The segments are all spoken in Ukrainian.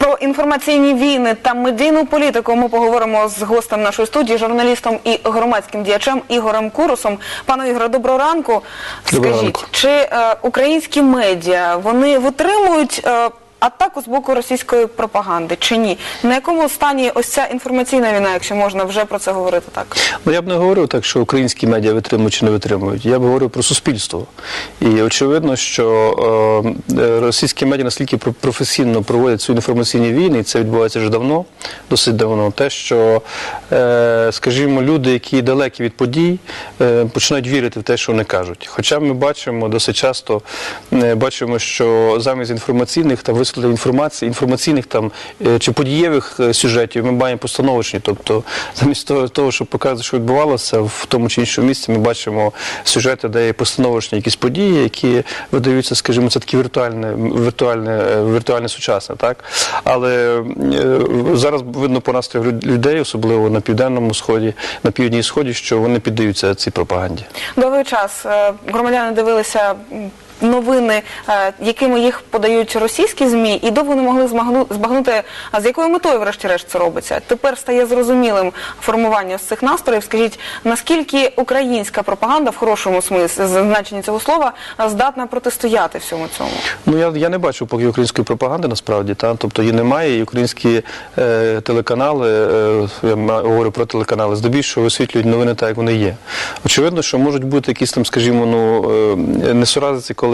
Про інформаційні війни та медійну політику ми поговоримо з гостем нашої студії, журналістом і громадським діячем Ігорем Курусом. Пане Ігоре, доброго ранку. Доброго Скажіть, ранку. чи е, українські медіа вони витримують е, атаку з боку російської пропаганди чи ні? На якому стані ось ця інформаційна війна, якщо можна вже про це говорити так? Ну я б не говорив так, що українські медіа витримують чи не витримують. Я б говорив про суспільство. І очевидно, що е, е, російські медіа настільки професійно проводять цю інформаційні війни, і це відбувається вже давно, досить давно. Те, що, е, скажімо, люди, які далекі від подій, е, починають вірити в те, що вони кажуть. Хоча ми бачимо досить часто, е, бачимо, що замість інформаційних та висвітлення інформації, інформаційних там е, чи подієвих е, сюжетів ми маємо постановочні. Тобто, замість того, щоб показати, що відбувалося в тому чи іншому місці, ми бачимо сюжети, де є постановочні якісь події, які видаються, скажімо, це таке віртуальне, віртуальне, е, віртуальне сучасне, так але зараз видно по настрою людей, особливо на південному сході, на півдній сході, що вони піддаються цій пропаганді. Довгий час громадяни дивилися новини, е, якими їх подають російські змі, і довго не могли збагнути, з якою метою, врешті-решт, це робиться. Тепер стає зрозумілим формування з цих настроїв. Скажіть, наскільки українська пропаганда в хорошому смислі значенні цього слова здатна протистояти всьому цьому? Ну я, я не бачу поки української пропаганди насправді, та тобто її немає. І українські е, телеканали, е, я говорю про телеканали, здебільшого висвітлюють новини так, як вони є. Очевидно, що можуть бути якісь там, скажімо, ну е, несуразиці, коли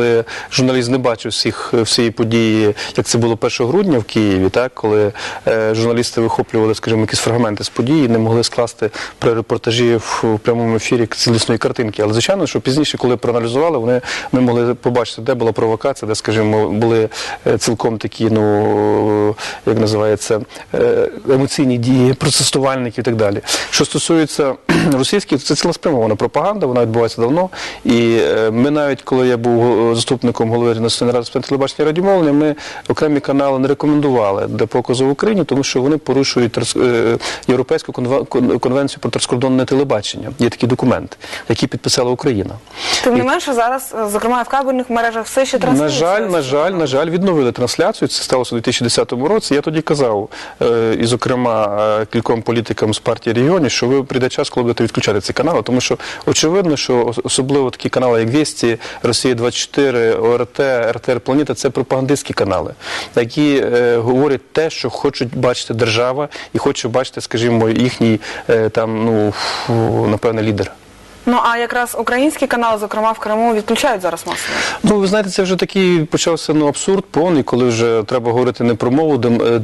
журналіст не бачив всіх всієї події, як це було 1 грудня в Києві, так коли е, журналісти вихоплювали, скажімо, якісь фрагменти з події, не могли скласти при репортажі в, в прямому ефірі цілісної картинки. Але звичайно, що пізніше, коли проаналізували, вони ми могли побачити, де була провокація, де, скажімо, були е, цілком такі, ну як називається, е, емоційні дії протестувальників і так далі. Що стосується російських, це цілеспрямована пропаганда, вона відбувається давно. І е, ми навіть, коли я був е, заступником голови Національної ради телебачення і радіомовлення, ми окремі канали не рекомендували для показу в Україні, тому що вони порушують е, Європейську конвенцію про транскордонне телебачення. Є такий документ, який підписала Україна. Тим не менше, зараз, зокрема, в кабельних мережах все ще На жаль, на жаль, на жаль, відновили трансляцію. Це сталося у 2010 році. Я тоді казав, і зокрема кільком політикам з партії регіонів, що ви прийде час, коли будете відключати ці канали, тому що очевидно, що особливо такі канали, як Вісті, Росія 24 ОРТ, РТР Планета, це пропагандистські канали, які е, говорять те, що хочуть бачити держава, і хоче бачити, скажімо, їхній е, там, ну напевне, лідер. Ну а якраз українські канали, зокрема в Криму, відключають зараз масово. Ну, ви знаєте, це вже такий почався ну, абсурд повний, коли вже треба говорити не про мову е,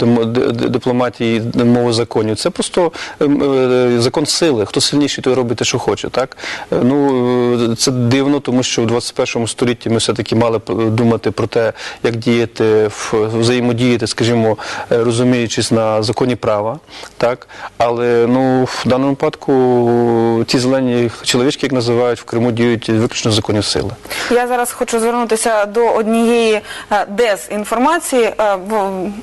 дипломатії, мову законів. Це просто ем, е, закон сили. Хто сильніший, той робить те, що хоче. Так? Е, Ну, це дивно, тому що в 21 столітті ми все-таки мали думати про те, як діяти, взаємодіяти, скажімо, розуміючись на законі права. Так? Але ну, в даному випадку ті зелені чоловічки, як називають, в Криму діють виключно в законі сили. Я зараз хочу звернутися до однієї е, дезінформації, е,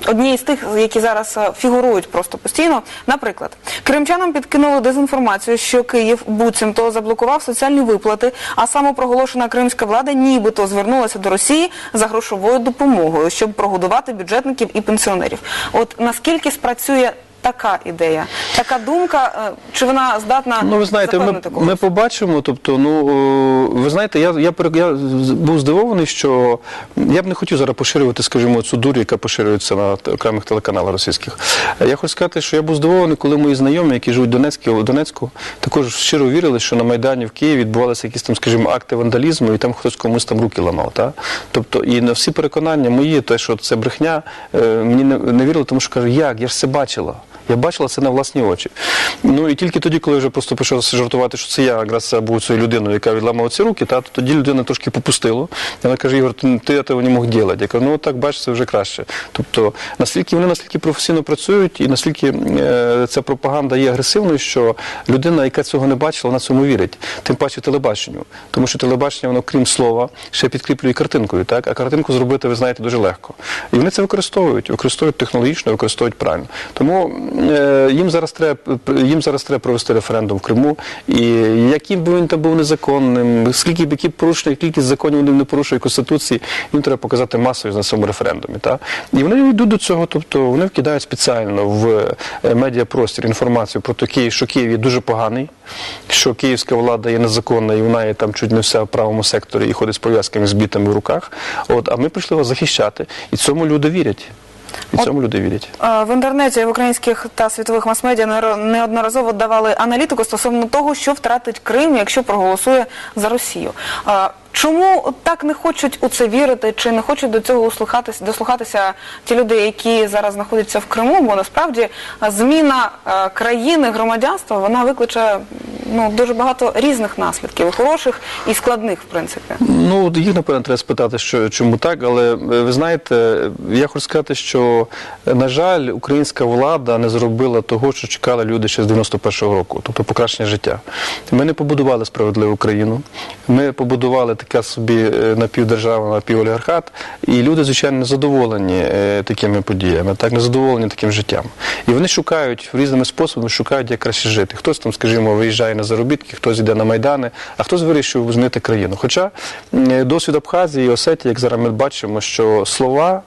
однієї з тих, які зараз е, фігурують просто постійно. Наприклад, кримчанам підкинули дезінформацію, що Київ буцімто заблокував соціальні виплати, а самопроголошена кримська влада нібито звернулася до Росії за грошовою допомогою, щоб прогодувати бюджетників і пенсіонерів. От наскільки спрацює така ідея, така думка, е, чи вона здатна Ну, ви знаєте, ми, ми побачимо. Тобто, ну ви знаєте, я, я, я був здивований, що я б не хотів зараз поширювати, скажімо, цю дурь, яка поширюється на окремих телеканалах російських. Е, Я хочу сказати, що я був здивований, коли мої знайомі, які живуть в Донецьку, в Донецьку, також щиро вірили, що на Майдані в Києві відбувалися якісь там, скажімо, акти вандалізму, і там хтось комусь там руки ламав. Та? Тобто, і на всі переконання мої, те, що це брехня, е, мені не, не вірили, тому що кажу, як, я ж це бачила. Я бачила це на власні очі. Ну і тільки тоді, коли вже просто почав жартувати, що це я якраз був цією людиною, яка відламала ці руки, та, то тоді людина трошки попустила. І вона каже, Ігор, ти, ти цього не мог робити. Я кажу, ну так бачиш, це вже краще. Тобто, наскільки вони настільки професійно працюють, і наскільки е, ця пропаганда є агресивною, що людина, яка цього не бачила, вона цьому вірить. Тим паче телебаченню. Тому що телебачення, воно, крім слова, ще підкріплює картинкою, так? А картинку зробити, ви знаєте, дуже легко. І вони це використовують, використовують технологічно, використовують правильно. Тому їм зараз треба їм зараз треба провести референдум в Криму, і яким би він там був незаконним, скільки б які порушення, кількість законів вони не порушують конституції, їм треба показати масовість на цьому референдумі. Та? І вони йдуть до цього, тобто вони вкидають спеціально в е, медіапростір інформацію про те, Київ, що Київ є дуже поганий, що київська влада є незаконна і вона є там чуть не вся в правому секторі і ходить з пов'язками з бітами в руках. От, а ми прийшли вас захищати. І цьому люди вірять. І цьому люди вірять. Е, В інтернеті в українських та світових мас-медіа неодноразово давали аналітику стосовно того, що втратить Крим, якщо проголосує за Росію. Е, Чому так не хочуть у це вірити, чи не хочуть до цього услухатися, дослухатися ті люди, які зараз знаходяться в Криму? Бо насправді зміна е, країни громадянства вона викличе ну дуже багато різних наслідків, хороших і складних, в принципі. Ну, їх, напевно, треба спитати, що, чому так, але е, ви знаєте, я хочу сказати, що, е, на жаль, українська влада не зробила того, що чекали люди ще з 91-го року, тобто покращення життя. Ми не побудували справедливу країну, ми побудували така собі е, напівдержава, напіволігархат, і люди, звичайно, не задоволені такими подіями, так, не задоволені таким життям. І вони шукають різними способами, шукають, як краще жити. Хтось там, скажімо, виїжджає на заробітки, хтось йде на майдани, а хтось вирішив знити країну. Хоча досвід Абхазії і Осетії, як зараз ми бачимо, що слова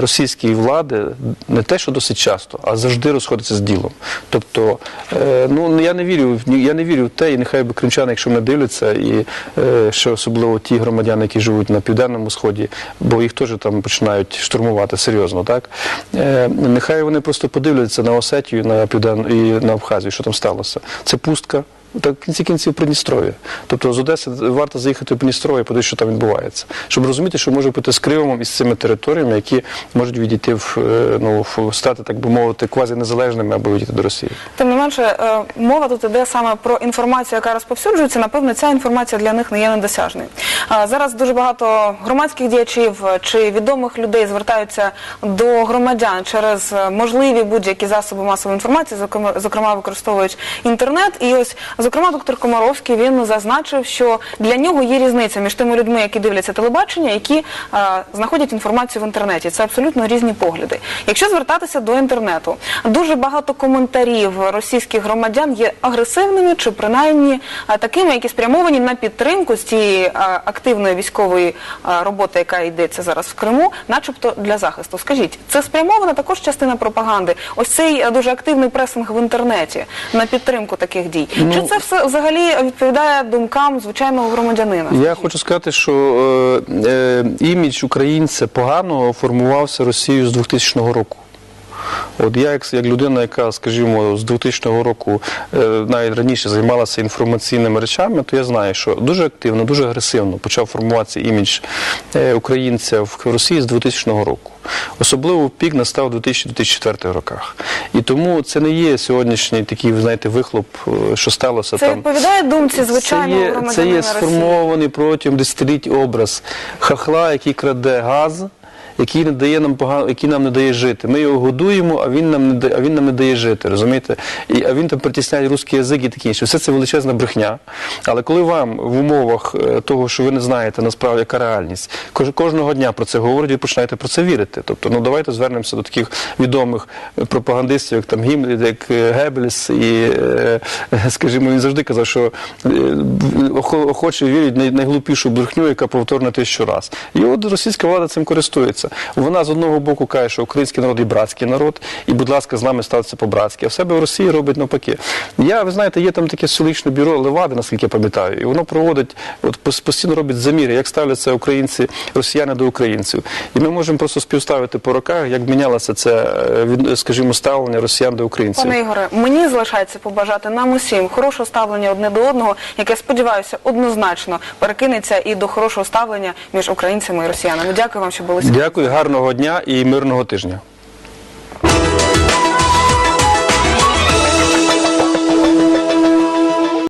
російської влади не те, що досить часто, а завжди розходяться з ділом. Тобто, е, ну я не вірю я не вірю в те, і нехай би кримчани, якщо мене дивляться, і е, що особливо ті громадяни, які живуть на південному сході, бо їх теж там починають штурмувати серйозно, так е, нехай вони просто подивляться на Осетію, на південну і на Абхазію, що там сталося. Це пустка. Та в кінці кінців Придністров'я. Тобто з Одеси варто заїхати в Придністров'я подивитися, що там відбувається. Щоб розуміти, що може бути з Кримом і з цими територіями, які можуть відійти в е, ну в стати, так би мовити, квазі незалежними або відійти до Росії. Тим не менше, е, мова тут іде саме про інформацію, яка розповсюджується. Напевно, ця інформація для них не є недосяжною. Зараз дуже багато громадських діячів чи відомих людей звертаються до громадян через е, можливі будь-які засоби масової інформації, зокрема використовують інтернет. І ось, зокрема, доктор Комаровський він зазначив, що для нього є різниця між тими людьми, які дивляться телебачення, які е, знаходять інформацію в інтернеті. Це абсолютно різні погляди. Якщо звертатися до інтернету, дуже багато коментарів російських громадян є агресивними чи принаймні е, такими, які спрямовані на підтримку з цієї е, активної військової е, роботи, яка йдеться зараз в Криму, начебто для захисту. Скажіть, це спрямована також частина пропаганди? Ось цей дуже активний пресинг в інтернеті на підтримку таких дій. Чи це все взагалі відповідає думкам звичайного громадянина? Я хочу сказати, що е, е, імідж українця поганого формувався Росією з 2000 року. От я, як, як людина, яка, скажімо, з 2000 року е, навіть раніше займалася інформаційними речами, то я знаю, що дуже активно, дуже агресивно почав формуватися імідж е, українця в Росії з 2000 року. Особливо пік настав у 2000-2004 роках. І тому це не є сьогоднішній такий, знаєте, вихлоп, е, що сталося Це там. відповідає думці звичайного це є, громадянина це є сформований протягом десятиліть образ хахла, який краде газ. Який не дає нам погано, який нам не дає жити. Ми його годуємо, а він нам не дає, а він нам не дає жити. Розумієте? І а він там притісняє русський язик і таке інше. Все це величезна брехня. Але коли вам в умовах е, того, що ви не знаєте насправді яка реальність, кож- кожного дня про це говорять, ви починаєте про це вірити. Тобто, ну давайте звернемося до таких відомих е, пропагандистів, як там Гімлі, як е, Геббельс, і скажімо, він завжди казав, що охо- охоче вірять в най- найглупішу брехню, яка повторна тисячу раз. І от російська влада цим користується. Вона з одного боку каже, що український народ і братський народ, і, будь ласка, з нами ставиться по-братськи. А в себе в Росії робить навпаки. Я, ви знаєте, є там таке столичне бюро Левади, наскільки я пам'ятаю, і воно проводить, от постійно робить заміри, як ставляться українці, росіяни до українців. І ми можемо просто співставити по роках, як мінялося це, е, скажімо, ставлення росіян до українців. Пане Ігоре, мені залишається побажати нам усім хорошого ставлення одне до одного, яке сподіваюся однозначно перекинеться і до хорошого ставлення між українцями і росіянами. Дякую вам, що були сьогодні. Дякую, гарного дня і мирного тижня.